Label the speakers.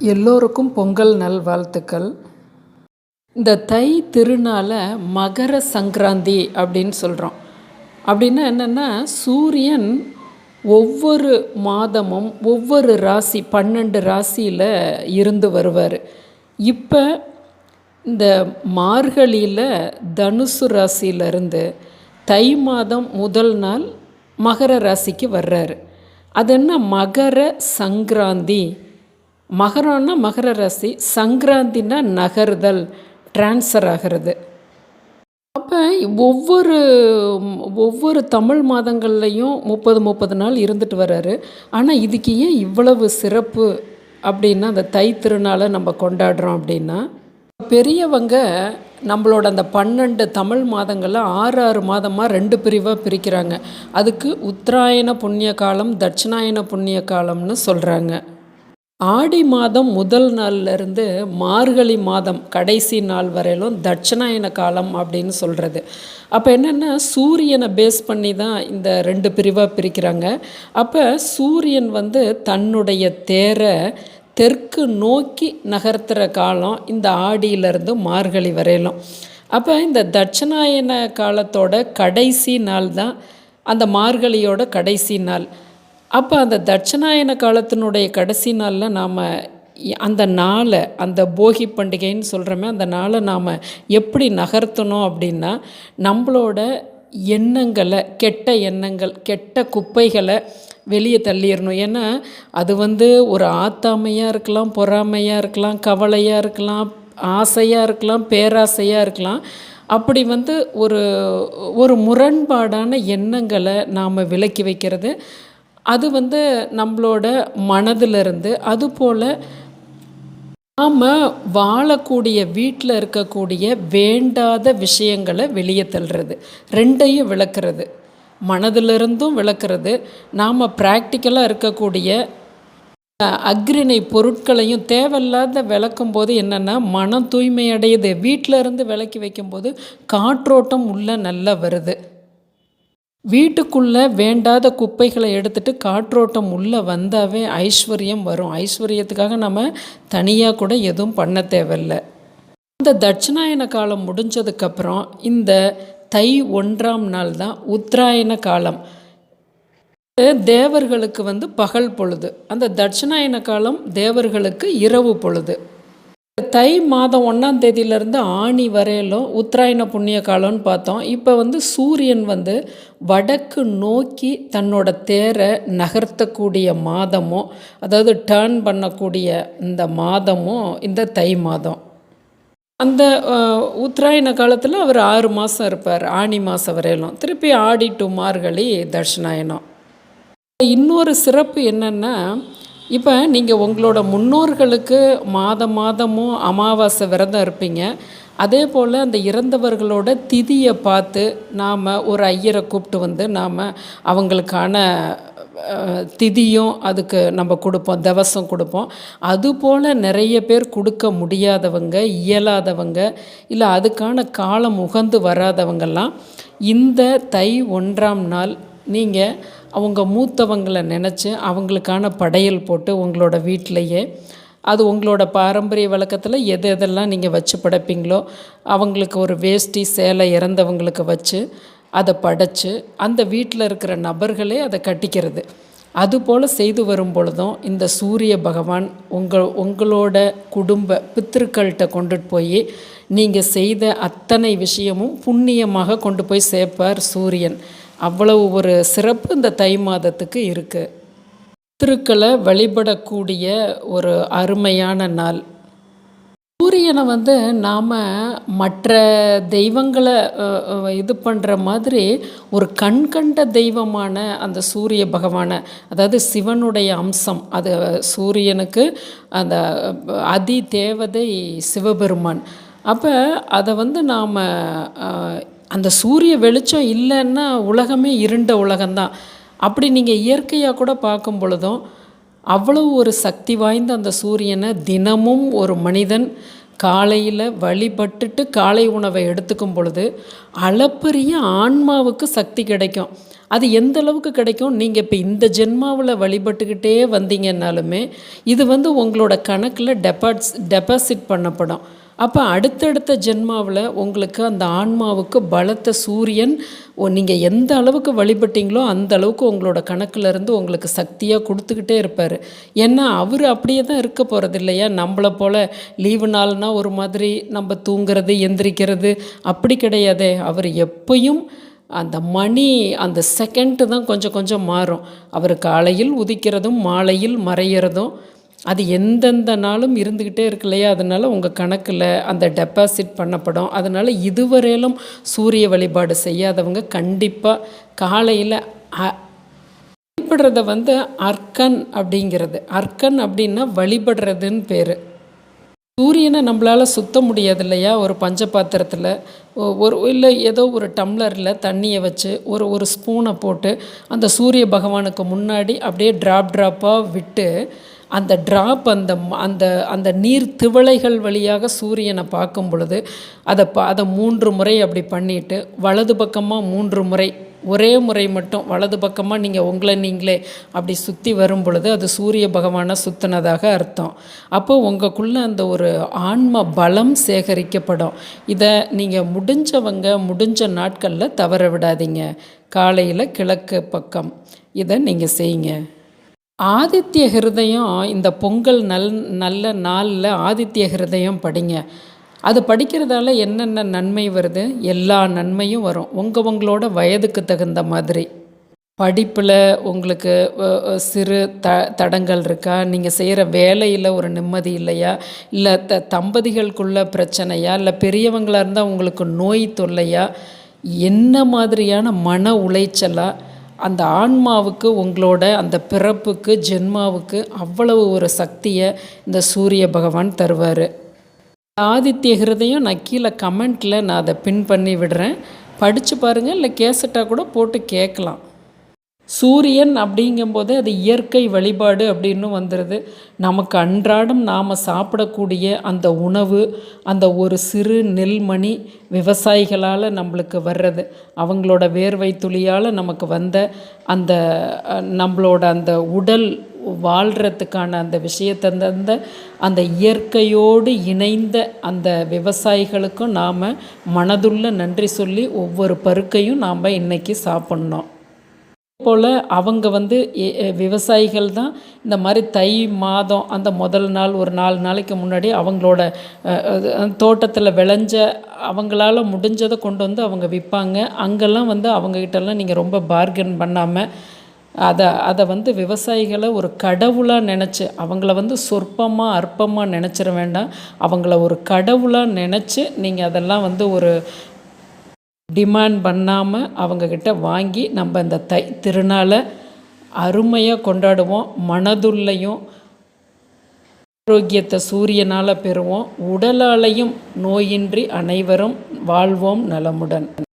Speaker 1: எல்லோருக்கும் பொங்கல் நல்வாழ்த்துக்கள் இந்த தை திருநாளை மகர சங்கராந்தி அப்படின்னு சொல்கிறோம் அப்படின்னா என்னென்னா சூரியன் ஒவ்வொரு மாதமும் ஒவ்வொரு ராசி பன்னெண்டு ராசியில் இருந்து வருவார். இப்போ இந்த மார்கழியில் தனுசு ராசியிலிருந்து தை மாதம் முதல் நாள் மகர ராசிக்கு வர்றாரு. அது என்ன மகர சங்கராந்தி. மகரம்னா மகர ராசி சங்கராந்தின்னா நகர்தல் ட்ரான்ஸ்ஃபர் ஆகிறது. அப்போ ஒவ்வொரு ஒவ்வொரு தமிழ் மாதங்கள்லையும் முப்பது முப்பது நாள் இருந்துட்டு வர்றாரு ஆனால் இதுக்கு ஏன் இவ்வளவு சிறப்பு அப்படின்னா அந்த தை திருநாளை நம்ம கொண்டாடுறோம் அப்படின்னா பெரியவங்க நம்மளோட அந்த பன்னெண்டு தமிழ் மாதங்களில் ஆறு ஆறு மாதமாக ரெண்டு பிரிவாக பிரிக்கிறாங்க. அதுக்கு உத்தராயண புண்ணிய காலம் தட்சிணாயன புண்ணிய காலம்னு சொல்கிறாங்க ஆடி மாதம் முதல் நாள்லேருந்து மார்கழி மாதம் கடைசி நாள் வரையிலும் தட்சிணாயன காலம் அப்படின்னு சொல்கிறது அப்போ என்னென்னா சூரியனை பேஸ் பண்ணி தான் இந்த ரெண்டு பிரிவாக பிரிக்கிறாங்க. அப்போ சூரியன் வந்து தன்னுடைய தேரை தெற்கு நோக்கி நகர்த்துகிற காலம் இந்த ஆடியிலேருந்து மார்கழி வரையிலும். அப்போ இந்த தட்சிணாயன காலத்தோட கடைசி நாள் தான் அந்த மார்கழியோட கடைசி நாள். அப்போ அந்த தட்சநாயன காலத்தினுடைய கடைசி நாளில் நாம் அந்த நாளை அந்த போகி பண்டிகைன்னு சொல்கிறோமே அந்த நாளை நாம் எப்படி நகர்த்தணும் அப்படின்னா நம்மளோட எண்ணங்களை கெட்ட எண்ணங்கள் கெட்ட குப்பைகளை வெளியே தள்ளிடணும். ஏன்னா அது வந்து ஒரு ஆத்தாமையாக இருக்கலாம் பொறாமையாக இருக்கலாம் கவலையாக இருக்கலாம் ஆசையாக இருக்கலாம் பேராசையாக இருக்கலாம். அப்படி வந்து ஒரு ஒரு முரண்பாடான எண்ணங்களை நாம் விலக்கி வைக்கிறது. அது வந்து நம்மளோட மனதிலிருந்து அதுபோல் நாம் வாழக்கூடிய வீட்டில் இருக்கக்கூடிய வேண்டாத விஷயங்களை வெளியே தள்ளுறது ரெண்டையும் விளக்குறது. மனதிலிருந்தும் விளக்குறது. நாம் ப்ராக்டிக்கலாக இருக்கக்கூடிய அக்ரிணை பொருட்களையும் தேவையில்லாத விளக்கும் போது என்னென்னா மனம் தூய்மை அடையுது வீட்டில் இருந்து விளக்கி வைக்கும்போது காற்றோட்டம் உள்ளே நல்லா வருது. வீட்டுக்குள்ளே வேண்டாத குப்பைகளை எடுத்துகிட்டு காற்றோட்டம் உள்ளே வந்தாவே ஐஸ்வர்யம் வரும். ஐஸ்வர்யத்துக்காக நம்ம தனியாக கூட எதுவும் பண்ண தேவையில்ல. இந்த தட்சிணாயன காலம் முடிஞ்சதுக்கப்புறம் இந்த தை ஒன்றாம் நாள் தான் உத்தராயண காலம். தேவர்களுக்கு வந்து பகல் பொழுது. அந்த தட்சிணாயன காலம் தேவர்களுக்கு இரவு பொழுது. தை மாதம் ஒன்றாம் தேதியிலேருந்து ஆணி வரையிலும் உத்தராயண புண்ணிய காலம்னு பார்த்தோம். இப்போ வந்து சூரியன் வந்து வடக்கு நோக்கி தன்னோட தேரை நகர்த்தக்கூடிய மாதமும் அதாவது டேர்ன் பண்ணக்கூடிய இந்த மாதமும் இந்த தை மாதம். அந்த உத்தராயண காலத்தில் அவர் ஆறு மாதம் இருப்பார் ஆணி மாதம் வரையிலும். திருப்பி ஆடி டு மார்கழி தட்சிணாயனம். இன்னொரு சிறப்பு என்னென்னா இப்போ நீங்கள் உங்களோட முன்னோர்களுக்கு மாதம் மாதமும் அமாவாசை விரதம் இருப்பீங்க. அதே போல் அந்த இறந்தவர்களோட திதியை பார்த்து நாம் ஒரு ஐயரை கூப்பிட்டு வந்து நாம் அவங்களுக்கான திதியும் அதுக்கு நம்ம கொடுப்போம் தவசம் கொடுப்போம். அதுபோல் நிறைய பேர் கொடுக்க முடியாதவங்க இயலாதவங்க இல்லை அதுக்கான காலம் உகந்து வராதவங்கெல்லாம் இந்த தை ஒன்றாம் நாள் நீங்கள் அவங்க மூத்தவங்களை நினச்சி அவங்களுக்கான படையல் போட்டு உங்களோட வீட்டிலையே அது உங்களோட பாரம்பரிய வழக்கத்தில் எது எதெல்லாம் நீங்கள் வச்சு படைப்பீங்களோ அவங்களுக்கு ஒரு வேஷ்டி சேலை இறந்தவங்களுக்கு வச்சு அதை படைச்சு அந்த வீட்டில் இருக்கிற நபர்களே அதை கட்டிக்கிறது. அதுபோல் செய்து வரும் பொழுதும் இந்த சூரிய பகவான் உங்கள் உங்களோட குடும்ப பித்திருக்கள்கிட்ட கொண்டுட்டு போய் நீங்கள் செய்த அத்தனை விஷயமும் புண்ணியமாக கொண்டு போய் சேர்ப்பார் சூரியன். அவ்வளவு ஒரு சிறப்பு இந்த தை மாதத்துக்கு இருக்குது திருக்களை வழிபடக்கூடிய ஒரு அருமையான நாள். சூரியனை வந்து நாம் மற்ற தெய்வங்களை இது பண்ணுற மாதிரி ஒரு கண் கண்ட தெய்வமான அந்த சூரிய பகவானை அதாவது சிவனுடைய அம்சம் அது சூரியனுக்கு அந்த அதி தேவதை சிவபெருமான். அப்போ அதை வந்து நாம் அந்த சூரிய வெளிச்சம் இல்லைன்னா உலகமே இருண்ட உலகம்தான். அப்படி நீங்கள் இயற்கையாக கூட பார்க்கும் பொழுதும் அவ்வளவு ஒரு சக்தி வாய்ந்த அந்த சூரியனை தினமும் ஒரு மனிதன் காலையில் வழிபட்டுட்டு காலை உணவை எடுத்துக்கும் பொழுது அளப்பரிய ஆன்மாவுக்கு சக்தி கிடைக்கும். அது எந்த அளவுக்கு கிடைக்கும்? நீங்கள் இப்போ இந்த ஜென்மாவில் வழிபட்டுக்கிட்டே வந்தீங்கன்னாலுமே இது வந்து உங்களோட கணக்கில் டெபாட்ஸ் டெபாசிட் பண்ணப்படும். அப்போ அடுத்தடுத்த ஜென்மாவில் உங்களுக்கு அந்த ஆன்மாவுக்கு பலத்த சூரியன் நீங்கள் எந்த அளவுக்கு வழிபட்டீங்களோ அந்த அளவுக்கு உங்களோட கணக்குலேருந்து உங்களுக்கு சக்தியாக கொடுத்துக்கிட்டே இருப்பார். ஏன்னா அவர் அப்படியே தான் இருக்க போகிறது இல்லையா? நம்மளை போல் லீவு நாள்னால் ஒரு மாதிரி நம்ம தூங்குறது எந்திரிக்கிறது அப்படி கிடையாதே. அவர் எப்பயும் அந்த மணி அந்த செகண்டு தான் கொஞ்சம் கொஞ்சம் மாறும். அவர் காலையில் உதிக்கிறதும் மாலையில் மறையிறதும் அது எந்தெந்த நாளும் இருந்துக்கிட்டே இருக்கு இல்லையா? அதனால் உங்கள் கணக்கில் அந்த டெபாசிட் பண்ணப்படும். அதனால் இதுவரையிலும் சூரிய வழிபாடு செய்யாதவங்க கண்டிப்பாக காலையில் வழிபடுறத வந்து அர்க்கன் அப்படிங்கிறது. அர்க்கன் அப்படின்னா வழிபடுறதுன்னு பேர். சூரியனை நம்மளால் சுத்த முடியாது இல்லையா? ஒரு பஞ்ச பாத்திரத்தில் ஒரு இல்லை ஏதோ ஒரு டம்ளரில் தண்ணியை வச்சு ஒரு ஒரு ஸ்பூனை போட்டு அந்த சூரிய பகவானுக்கு முன்னாடி அப்படியே ட்ராப் ட்ராப்பாக விட்டு அந்த ட்ராப் அந்த அந்த அந்த நீர் திவளைகள் வழியாக சூரியனை பார்க்கும் பொழுது அதை ப அதை மூன்று முறை அப்படி பண்ணிவிட்டு வலது பக்கமாக மூன்று முறை ஒரே முறை மட்டும் வலது பக்கமாக நீங்கள் உங்களை நீங்களே அப்படி சுற்றி வரும் பொழுது அது சூரிய பகவானை சுற்றினதாக அர்த்தம். அப்போ உங்களுக்குள்ளே அந்த ஒரு ஆன்ம பலம் சேகரிக்கப்படும். இதை நீங்கள் முடிஞ்சவங்க முடிஞ்ச நாட்களில் தவற விடாதீங்க. காலையில் கிழக்கு பக்கம். இதை நீங்கள் செய்யுங்க. ஆதித்ய ஹிருதயம் இந்த பொங்கல் நல் நல்ல நாளில் ஆதித்ய ஹிருதயம் படிங்க. அது படிக்கிறதால என்னென்ன நன்மை வருது? எல்லா நன்மையும் வரும். உங்கள் உங்களோட வயதுக்கு தகுந்த மாதிரி. படிப்பில் உங்களுக்கு சிறு த தடங்கள் இருக்கா? நீங்கள் செய்கிற வேலையில் ஒரு நிம்மதி இல்லையா? இல்லை த தம்பதிகளுக்குள்ள பிரச்சனையா? இல்லை பெரியவங்களாக இருந்தால் உங்களுக்கு நோய் தொல்லையா? என்ன மாதிரியான மன உளைச்சலாக அந்த ஆன்மாவுக்கு உங்களோட அந்த பிறப்புக்கு ஜென்மாவுக்கு அவ்வளவு ஒரு சக்தியை இந்த சூரிய பகவான் தருவார். ஆதித்ய ஹிருதயம் நான் கீழே கமெண்ட்டில் நான் அதை பின் பண்ணி விடுறேன். படித்து பாருங்கள் இல்லை கேசட்டாக கூட போட்டு கேட்கலாம். சூரியன் அப்படிங்கும்போது அது இயற்கை வழிபாடு அப்படின்னு வந்துடுது நமக்கு அன்றாடம் நாம் சாப்பிடக்கூடிய அந்த உணவு அந்த ஒரு சிறு நெல்மணி விவசாயிகளால் நம்மளுக்கு வர்றது. அவங்களோட வேர்வை துளியால் நமக்கு வந்த அந்த நம்மளோட அந்த உடல் வாழ்கிறதுக்கான அந்த விஷயத்தை தந்த அந்த இயற்கையோடு இணைந்த அந்த விவசாயிகளுக்கும் நாம் மனதுள்ள நன்றி சொல்லி ஒவ்வொரு பருக்கையும் நாம் இன்றைக்கி சாப்பிட்ணும். போல் அவங்க வந்து விவசாயிகள் தான் இந்த மாதிரி தை மாதம் அந்த முதல் நாள் ஒரு நாலு நாளைக்கு முன்னாடி அவங்களோட தோட்டத்தில் விளைஞ்ச அவங்களால முடிஞ்சதை கொண்டு வந்து அவங்க விற்பாங்க அங்கெல்லாம் வந்து அவங்கக்கிட்டலாம் நீங்கள் ரொம்ப பார்கன் பண்ணாமல் அதை அதை வந்து விவசாயிகளை ஒரு கடவுளாக நினச்சி அவங்கள வந்து சொற்பமாக அற்பமாக நினச்சிட வேண்டாம். அவங்கள ஒரு கடவுளாக நினச்சி நீங்கள் அதெல்லாம் வந்து ஒரு டிமாண்ட் பண்ணாமல் அவங்கக்கிட்ட வாங்கி நம்ம இந்த தை திருநாளை அருமையாக கொண்டாடுவோம். மனதுள்ளையும் ஆரோக்கியத்தை சூரியனால் பெறுவோம். உடலாலையும் நோயின்றி அனைவரும் வாழ்வோம் நலமுடன்.